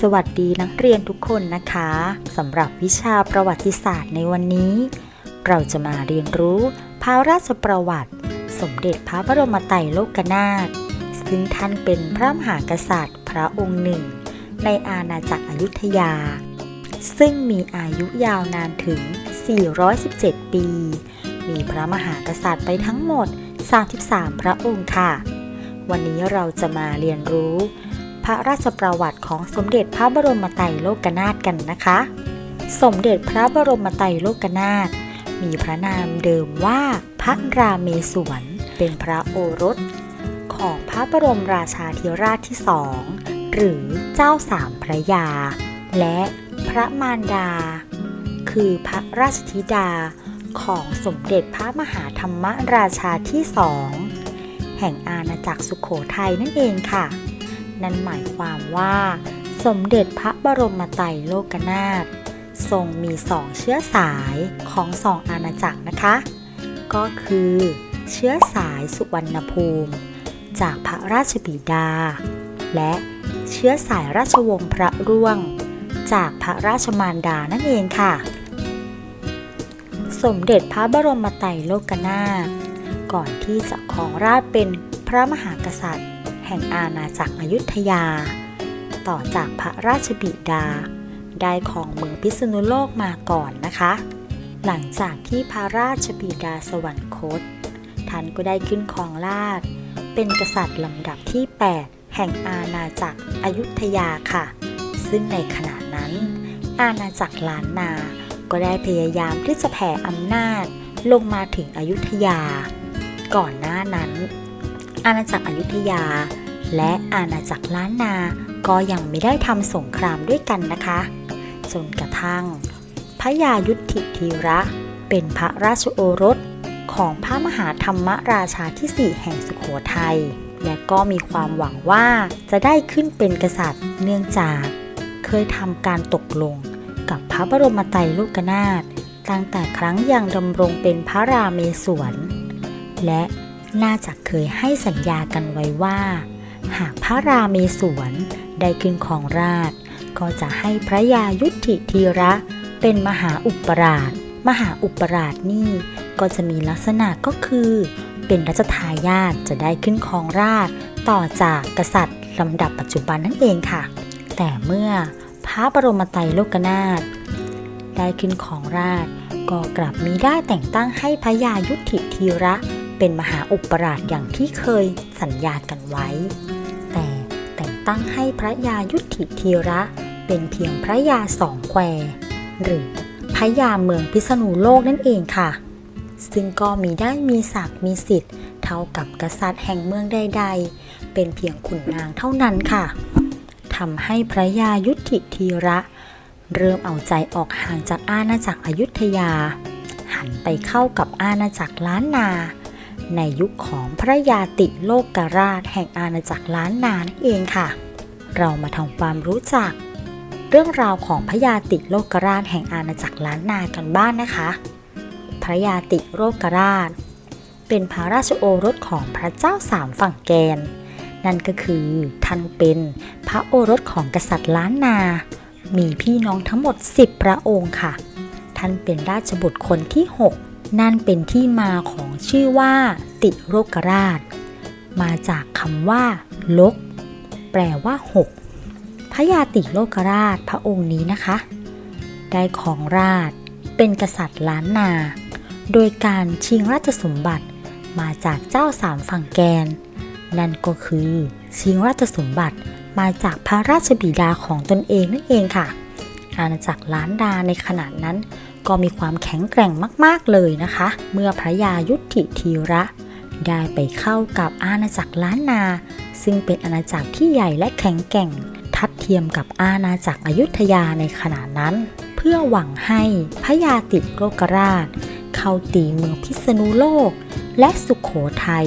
สวัสดีนักเรียนทุกคนนะคะสำหรับวิชาประวัติศาสตร์ในวันนี้ เราจะมาเรียนรู้พระราชประวัติ สมเด็จพระบรมไตรโลกนาถซึ่งท่านเป็นพระมหากษัตริย์พระองค์หนึ่ง ในอาณาจักรอยุธยา ซึ่งมีอายุยาวนานถึง 417 ปี มีพระมหากษัตริย์ไปทั้งหมด 33 พระองค์ค่ะ วันนี้เราจะมาเรียนรู้ พระราชประวัติของสมเด็จพระบรมไตรโลกนาถกันนะคะ สมเด็จพระบรมไตรโลกนาถมีพระนามเดิมว่าพระราเมศวร เป็นพระโอรส ของพระบรมราชาธิราชที่สองหรือเจ้าสามพระยา และพระมารดา คือพระราชธิดาของสมเด็จพระมหาธรรมราชาที่สองแห่งอาณาจักรสุขโขทัยนั่นเองค่ะ นั่นหมายความว่า สมเด็จพระบรมไตรโลกนาถทรงมีสองเชื้อสายของสองอาณาจักรนะคะ ก็คือ เชื้อสายสุวรรณภูมิ จากพระราชบิดา และเชื้อสายราชวงศ์พระร่วง จากพระราชมารดานั่นเองค่ะ สมเด็จพระบรมไตรโลกนาถก่อนที่จะครองราชเป็นพระมหากษัตริย์ ห่งอาณาจักรอยุธยา ต่อจากพระราชบิดา ได้ของเมืองพิษณุโลกมาก่อนนะคะ หลังจากที่พระราชบิดาสวรรคต ท่านก็ได้ขึ้นครองราชเป็นกษัตริย์ลำดับที่ 8 แห่งอาณาจักรอยุธยาค่ะ ซึ่งในขณะนั้น อาณาจักรล้านนา ก็ได้พยายามที่จะแผ่อำนาจลงมาถึงอยุธยา ก่อนหน้านั้น อาณาจักรอยุธยา และอาณาจักรล้านนา ก็ยังไม่ได้ทำสงครามด้วยกันนะคะ จนกระทั่ง พระยายุทธิธีระ เป็นพระราชโอรสของพระมหาธรรมราชาที่สี่แห่งสุขโขทัย และก็มีความหวังว่าจะได้ขึ้นเป็นกษัตริย์ เนื่องจากเคยทำการตกลงกับพระบรมไตรโลกนาถตั้งแต่ครั้งยังดำรงเป็นพระราเมศวร และน่าจะเคยให้สัญญากันไว้ว่า หากพระราเมศวรได้ขึ้นของราช ก็จะให้พระยายุทธิธีระเป็นมหาอุปราช มหาอุปราชนี่ก็จะมีลักษณะก็คือ เป็นรัชทายาทจะได้ขึ้นครองราชต่อจากกษัตริย์ลำดับปัจจุบันนั่นเองค่ะ แต่เมื่อพระบรมไตรโลกนาถได้ขึ้นของราช ก็กลับมีได้แต่งตั้งให้พระยายุทธิธีระ เป็นมหาอุปราชอย่างที่เคยสัญญากันไว้ ตั้งให้พระยายุทธิธีระเป็นเพียงพระยาสองแคว หรือพระยาเมืองพิษณุโลกนั่นเองค่ะ ซึ่งก็มีได้มีศักดิ์มีสิทธิ์ เท่ากับกษัตริย์แห่งเมืองใด ๆ เป็นเพียงขุนนางเท่านั้นค่ะทำให้พระยายุทธิธีระเริ่มเอาใจออกห่างจากอาณาจักรอยุธยา หันไปเข้ากับอาณาจักรล้านนา ในยุคของพระยาติโลกกราชแห่งอาณาจักรล้านนานั่นเองค่ะ เรามาทำความรู้จัก เรื่องราวของพระยาติโลกราชแห่งอาณาจักรล้านนากันบ้างนนะคะ พระยาติโลกราช เป็นพระราชโอรสของพระเจ้าสามฝั่งแกน นั่นก็คือท่านเป็นพระโอรสของกษัตริย์ล้านนา มีพี่น้องทั้งหมด 10 พระองค์ค่ะ ท่านเป็นราชบุตรคนที่ 6 นั่นเป็นที่มาของชื่อว่า ติโรกราช มาจากคำว่า ลก แปลว่า6พระยาติโลกราชพระองค์นี้นะคะ ได้ของราชเป็นกษัตริย์ล้านนา โดยการชิงราชสมบัติมาจากเจ้าสามฝั่งแกน นั่นก็คือชิงราชสมบัติมาจากพระราชบิดาของตนเองนั่นเองค่ะ อาณาจักรล้านดาในขณะนั้น ก็มีความแข็งแกร่งมากๆเลยนะคะ เมื่อพระยายุทธิธีระ ได้ไปเข้ากับอาณาจักรล้านนา ซึ่งเป็นอาณาจักรที่ใหญ่และแข็งแกร่ง ทัดเทียมกับอาณาจักรอยุธยาในขณะนั้น เพื่อหวังให้พระยาติโลกราช เข้าตีเมืองพิษณุโลก และสุขโขทัย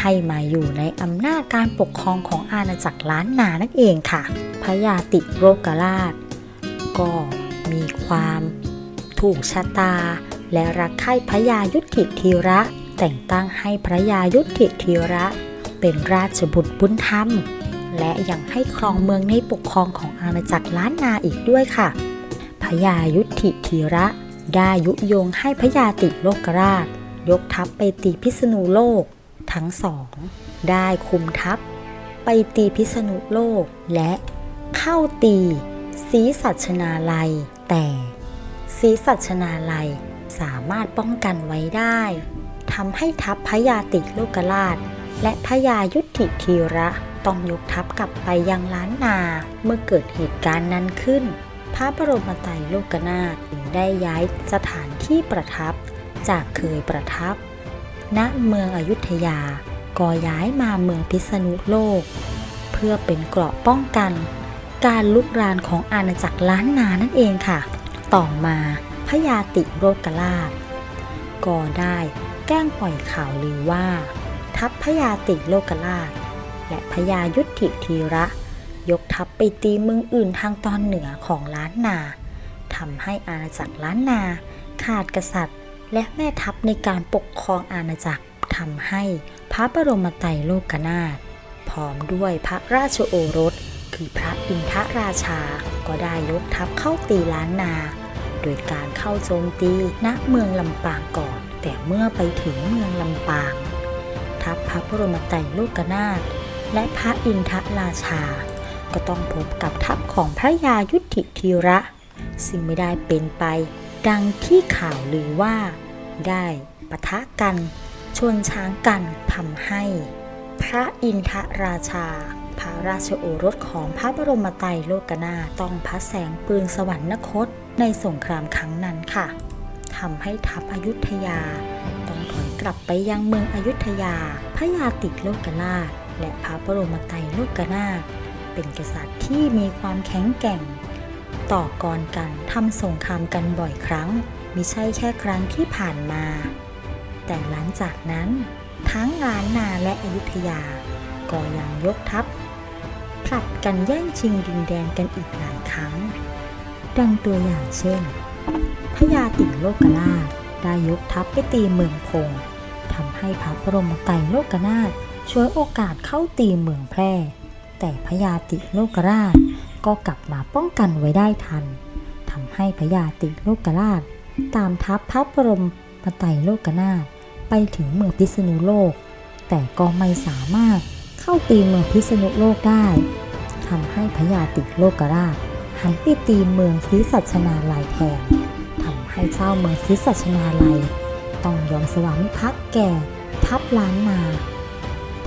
ให้มาอยู่ในอำนาจการปกครองของอาณาจักรล้านนานั่นเองค่ะ พระยาติโรกราช ก็มีความ ถูกชะตา และรักใคร่พระยายุทธิธีระ แต่งตั้งให้พระยายุทธิธีระ เป็นราชบุตรบุญธรรม และยังให้ครองเมืองในปกครองของอาณาจักรล้านนาอีกด้วยค่ะพญายุทธิธีระได้ยุยงให้พญาติโลกราช ยกทัพไปตีพิษณุโลก ทั้งสอง ได้คุมทัพ ไปตีพิษณุโลกและเข้าตีศรีสัชนาลัยแต่ ศีสัชนาลัยสามารถป้องกันไว้ได้ทำให้ทัพพญาติโลกราช และพญายุทธิธีระต้องยกทัพกลับไปยังล้านนาเมื่อเกิดเหตุการณ์นั้นขึ้น พระบรมไตรโลกนาถจึงได้ย้ายสถานที่ประทับ จากเคยประทับ ณเมืองอยุธยาก็ย้ายมาเมืองพิษณุโลก เพื่อเป็นเกราะป้องกัน การลุกรานของอาณาจักรล้านนานั่นเองค่ะ ต่อมาพญาติโรกราชก็ได้แกล้งปล่อยข่าวลือว่า ทัพพญาติโลกราชและพญายุทธิธีระ ยกทัพไปตีเมืองอื่นทางตอนเหนือของล้านนาทำให้อาณาจักรล้านนา ขาดกษัตริย์ และแม่ทัพในการปกครองอาณาจักรทำให้พระบรมไตรโลกนาถพร้อมด้วยพระราชโอรส คือพระอินทราชา ก็ได้ยกทัพเข้าตีล้านนา โดยการเข้าโจมตีณเมืองลำปางก่อน แต่เมื่อไปถึงเมืองลำปาง ทัพพระบรมไตรโลกนาถและพระอินทราชา ก็ต้องพบกับทัพของพระยายุทธิธีระ ซึ่งไม่ได้เป็นไป ดังที่ข่าวลือว่า ได้ปะทะกัน ชนช้างกันทำให้ พระอินทราชา พระราชโอรสของพระบรมไตรโลกนาต้องพัดแสงปืนสวรรคตในสงครามครั้งนั้นค่ะทำให้ทัพอยุธยา ต้องถอยกลับไปยังเมืองอยุธยา พระยาติโลกราชและพระบรมไตรโลกนาถเป็นกษัตริย์ที่มีความแข็งแกร่ง ต่อกรกันทำสงครามกันบ่อยครั้งมิใช่แค่ครั้งที่ผ่านมา แต่หลังจากนั้น ทั้งล้านนาและอยุธยา ก็ยังยกทัพ ผลัดกันแย่งชิงดินแดนกันอีกหลายครั้ง ดังตัวอย่างเช่น พญาติโลกราชได้ยกทัพไปตีเมืองพงทำให้พระบรมไตรโลกนาถช่วยโอกาสเข้าตีเมืองแพร่ แต่พญาติโลกราชก็กลับมาป้องกันไว้ได้ทันทำให้พญาติโลกราช ตามทัพพระบรมไตรโลกนาถไปถึงเมืองพิษณุโลก แต่ก็ไม่สามารถ เข้าตีเมืองพิษณุโลกได้ทำให้พญาติโลกราชหันไปตีเมืองศรีสัชนาลัยแทนทำให้เจ้าเมืองศรีสัชนาลัยต้องยอมสวามิภักดิ์แก่ทัพล้านนา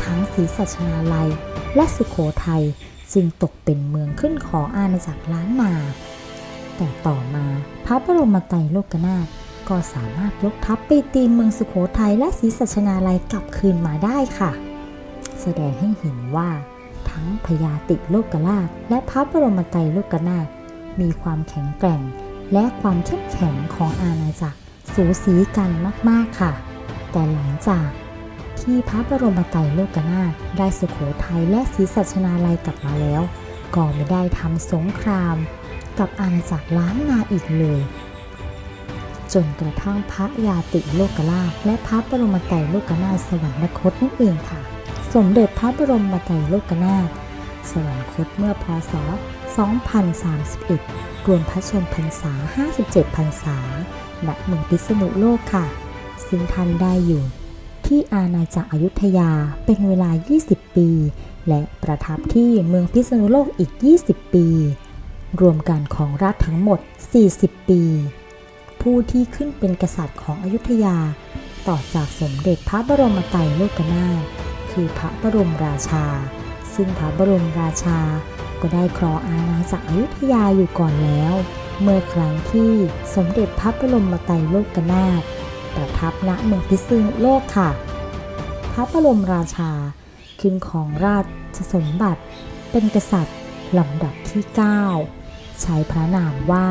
ทั้งศรีสัชนาลัยและสุโขทัยจึงตกเป็นเมืองขึ้นของอาณาจักรล้านนา แต่ต่อมาพระบรมไตรโลกนาถก็สามารถยกทัพไปตีเมืองสุโขทัยและศรีสัชนาลัยกลับคืนมาได้ค่ะ แสดงให้เห็นว่า ทั้งพญาติโลกราช และพระบรมไตรโลกนาถมีความแข็งแกร่ง และความเข้มแข็งของอาณาจักรสูสีกันมากๆค่ะ แต่หลังจากที่พระบรมไตรโลกนาถได้สุโขทัยและศรีสัชนาลัยกลับมาแล้ว ก็ไม่ได้ทำสงคราม กับอาณาจักรล้านนาอีกเลย จนกระทั่งพระยาติโลกราชและพระบรมไตรโลกนาถสวรรคตนั่นเองค่ะ สมเด็จพระบรมไตรโลกนาถสวรรคตเมื่อพศ 2031 รวมพระชนพรรษา 57 พรรษา ณ เมืองพิษณุโลกค่ะ ซึ่งท่านได้อยู่ ที่อาณาจักรอยุธยาเป็นเวลา 20 ปี และประทับที่เมืองพิษณุโลกอีก 20 ปี รวมกันของราชทั้งหมด 40 ปี ผู้ที่ขึ้นเป็นกษัตริย์ของอยุธยา ต่อจากสมเด็จพระบรมไตรโลกนาถ คือพระบรมราชา ซึ่งพระบรมราชาก็ได้ครองอาณาจักรอยุธยาอยู่ก่อนแล้ว เมื่อครั้งที่สมเด็จพระบรมไตรโลกนาถประทับณเมืองพิษณุโลกค่ะ พระบรมราชาขึ้นของราชสมบัติเป็นกษัตริย์ลำดับที่ 9 ใช้พระนามว่า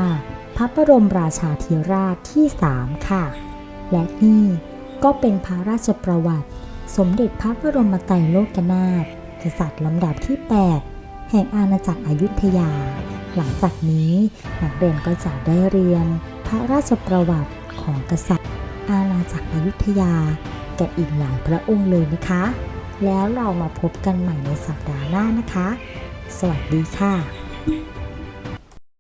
พระบรมราชาธิราชที่ 3 ค่ะ และนี่ก็เป็นพระราชประวัติ สมเด็จพระบรมไตรโลกนาถกษัตริย์ลำดับที่ 8 แห่งอาณาจักรอยุธยา หลังจากนี้นักเรียนก็จะได้เรียนพระราชประวัติของกษัตริย์ อาณาจักรอยุธยาแก่อีกหลายพระองค์เลยนะคะ แล้วเรามาพบกันใหม่ในสัปดาห์หน้านะคะ สวัสดีค่ะ